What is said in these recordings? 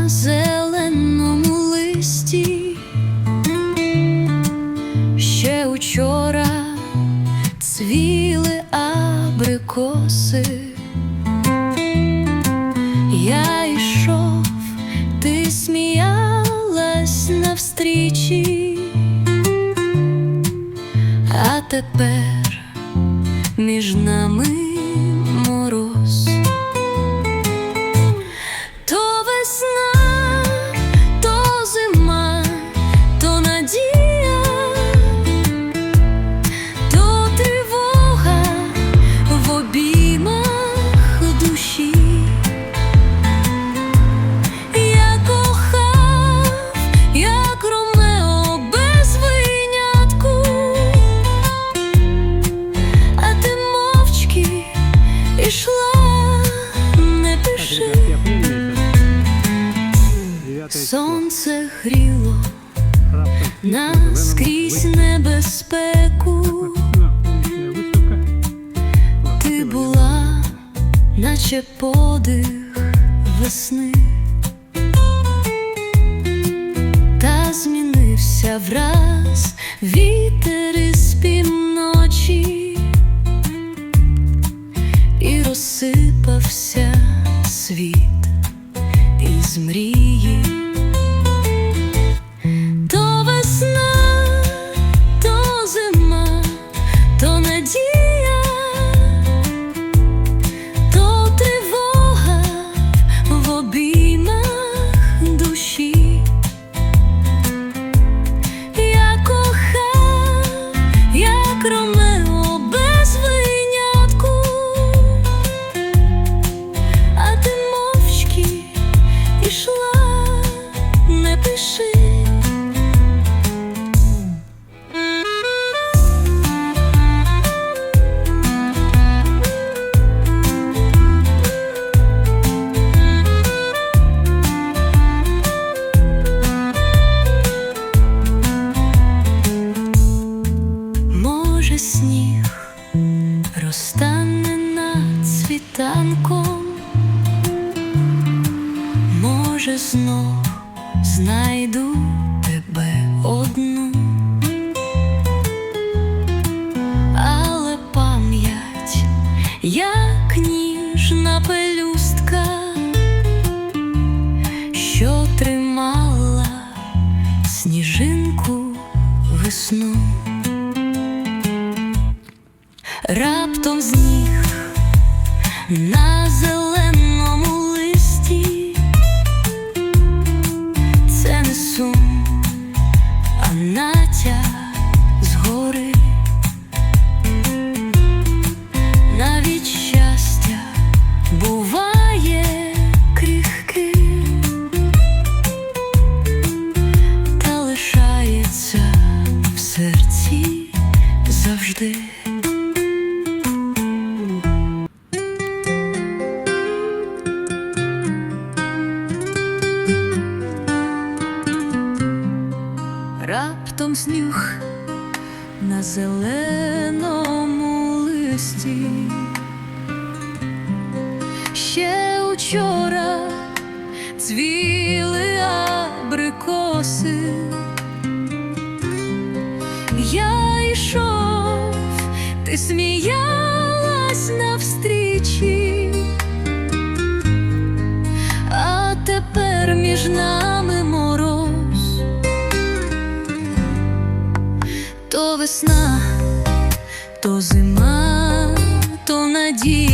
на зеленому листі, ще учора цвіли абрикоси, я йшов, ти сміялась навстрічі, а тепер між нами. сонце гріло, наскрізь небезпеку. Ти була, наче подих весни. ακρομα може, знов знайду тебе одну, але пам'ять, як ніжна пелюстка, що тримала сніжинку весну, раптом зніг на зелену зеленому листі. Ще учора цвіли абрикоси, я йшов, ти сміялась навстрічі, а тепер між нами. тоді.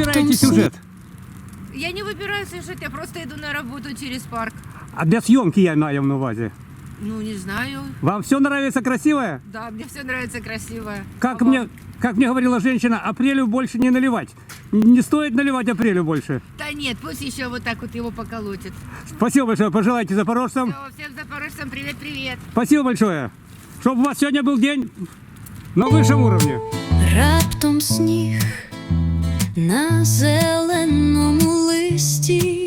Выбирайте сюжет. Я не выбираю сюжет, я просто иду на работу через парк. А для съемки я маю на увазі. Ну, не знаю. Вам все нравится красивое? Да, мне все нравится красивое. Как мне, как мне говорила женщина, апрелю больше не наливать. Не стоит наливать апрелю больше. Да нет, пусть еще вот так вот его поколотит. Спасибо большое, пожелайте запорожцам. Все, всем запорожцам привет-привет. Спасибо большое. Чтобы у вас сегодня был день на высшем уровне. Раптом сніг на зеленому листі.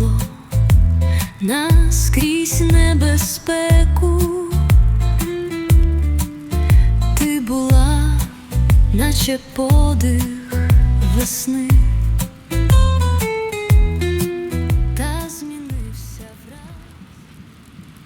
Гріло наскрізь небезпеку. Ти була, наче подих весни.